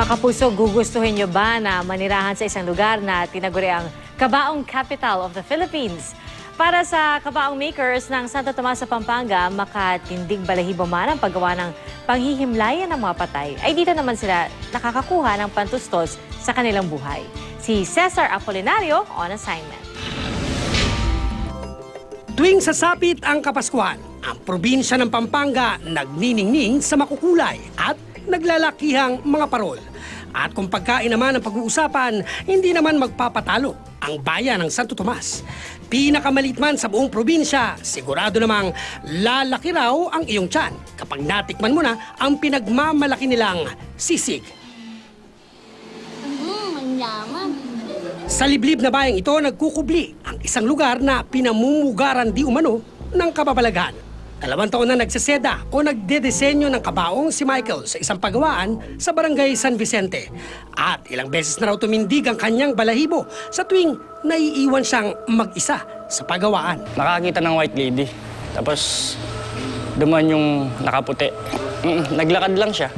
Mga gugustuhin nyo ba na manirahan sa isang lugar na tinaguri ang Kabaong Capital of the Philippines? Para sa kabaong makers ng Santo Tomas sa Pampanga, makatindig balahibo man ang paggawa ng panghihimlayan ng mga patay, ay dito naman sila nakakakuha ng pantustos sa kanilang buhay. Si Cesar Apolinario on assignment. Tuwing sasapit ang Kapaskuhan, ang probinsya ng Pampanga nagniningning sa makukulay at naglalakihang mga parol. At kung pagkain naman ang pag-uusapan, hindi naman magpapatalo ang bayan ng Santo Tomas. Pinakamalit man sa buong probinsya, sigurado namang lalaki raw ang iyong tiyan kapag natikman mo na ang pinagmamalaki nilang sisig. Hmm, ang yaman. Sa liblib na bayang ito, nagkukubli ang isang lugar na pinamumugaran di umano ng kababalaghan. Dalawang taon na nagsaseda o nagdedesenyo ng kabaong si Michael sa isang pagawaan sa barangay San Vicente. At ilang beses na raw tumindig ang kanyang balahibo sa tuwing naiiwan siyang mag-isa sa pagawaan. Nakakita ng white lady. Tapos duman yung nakaputi. Naglakad lang siya.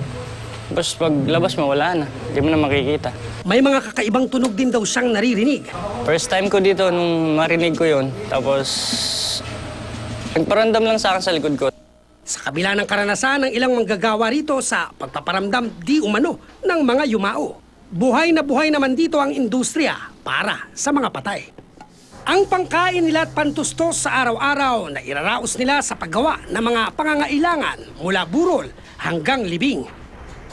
Tapos paglabas mo, wala na. Hindi mo na makikita. May mga kakaibang tunog din daw siyang naririnig. First time ko dito nung marinig ko yon. Tapos nagparandam lang sa akin sa likod ko. Sa kabila ng karanasan ng ilang manggagawa rito sa pagpaparamdam di umano ng mga yumao. Buhay na buhay naman dito ang industriya para sa mga patay. Ang pangkain nila at pantustos sa araw-araw na iraraos nila sa paggawa ng mga pangangailangan mula burol hanggang libing.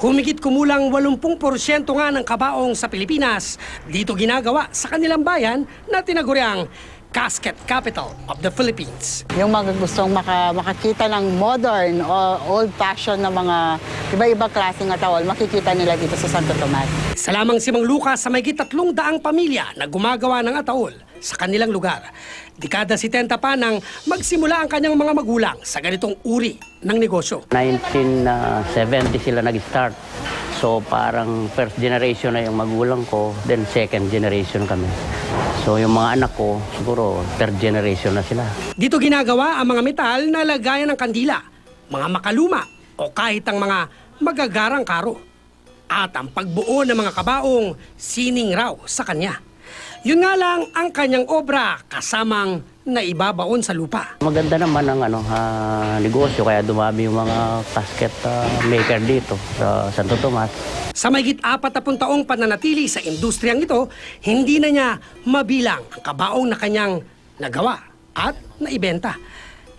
Humigit kumulang 80% nga ng kabaong sa Pilipinas dito ginagawa sa kanilang bayan na tinaguriang Casket Capital of the Philippines. Yung mga gustong maka, makakita ng modern o old-fashioned na mga iba-iba klaseng atawal, makikita nila dito sa Santo Tomas. Isa lamang si Mang Lucas sa may tatlong daang pamilya na gumagawa ng ataol sa kanilang lugar. Dekada 70 pa nang magsimula ang kanyang mga magulang sa ganitong uri ng negosyo. 1970 sila nag-start. So parang first generation na yung magulang ko, then second generation kami. So yung mga anak ko, siguro third generation na sila. Dito ginagawa ang mga metal na lagayan ng kandila, mga makaluma o kahit ang mga magagarang karo. At ang pagbuo ng mga kabaong sining raw sa kanya. Yun nga lang ang kanyang obra kasamang naibabaon sa lupa. Maganda naman ang ano, ah, negosyo kaya dumami yung mga casket ah, maker dito sa Santo Tomas. Sa mayigit apat na taong pananatili sa industriyang ito, hindi na niya mabilang ang kabaong na kanyang nagawa at naibenta.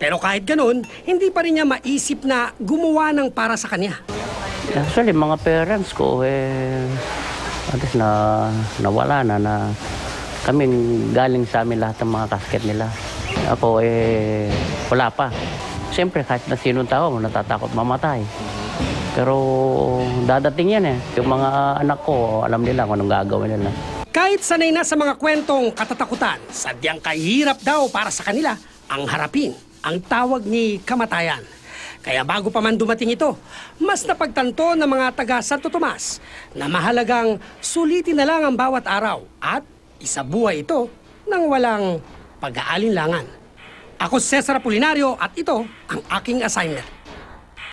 Pero kahit ganun, hindi pa rin niya maisip na gumawa ng para sa kanya. Actually, mga parents ko, eh, at least na, nawala na na kami galing sa amin lahat ng mga casket nila. Ako, eh, wala pa. Siyempre, kahit na sinong tao, natatakot mamatay. Pero dadating yan eh. Yung mga anak ko, alam nila kung anong gagawin nila. Kahit sanay na sa mga kwentong katatakutan, sadyang kahirap daw para sa kanila ang harapin ang tawag ni kamatayan. Kaya bago pa man dumating ito, mas napagtanto ng mga taga Santo Tomas na mahalagang sulitin na lang ang bawat araw at isabuhay ito ng walang pag-aalinlangan. Ako si Cesar Apolinario at ito ang aking assignment.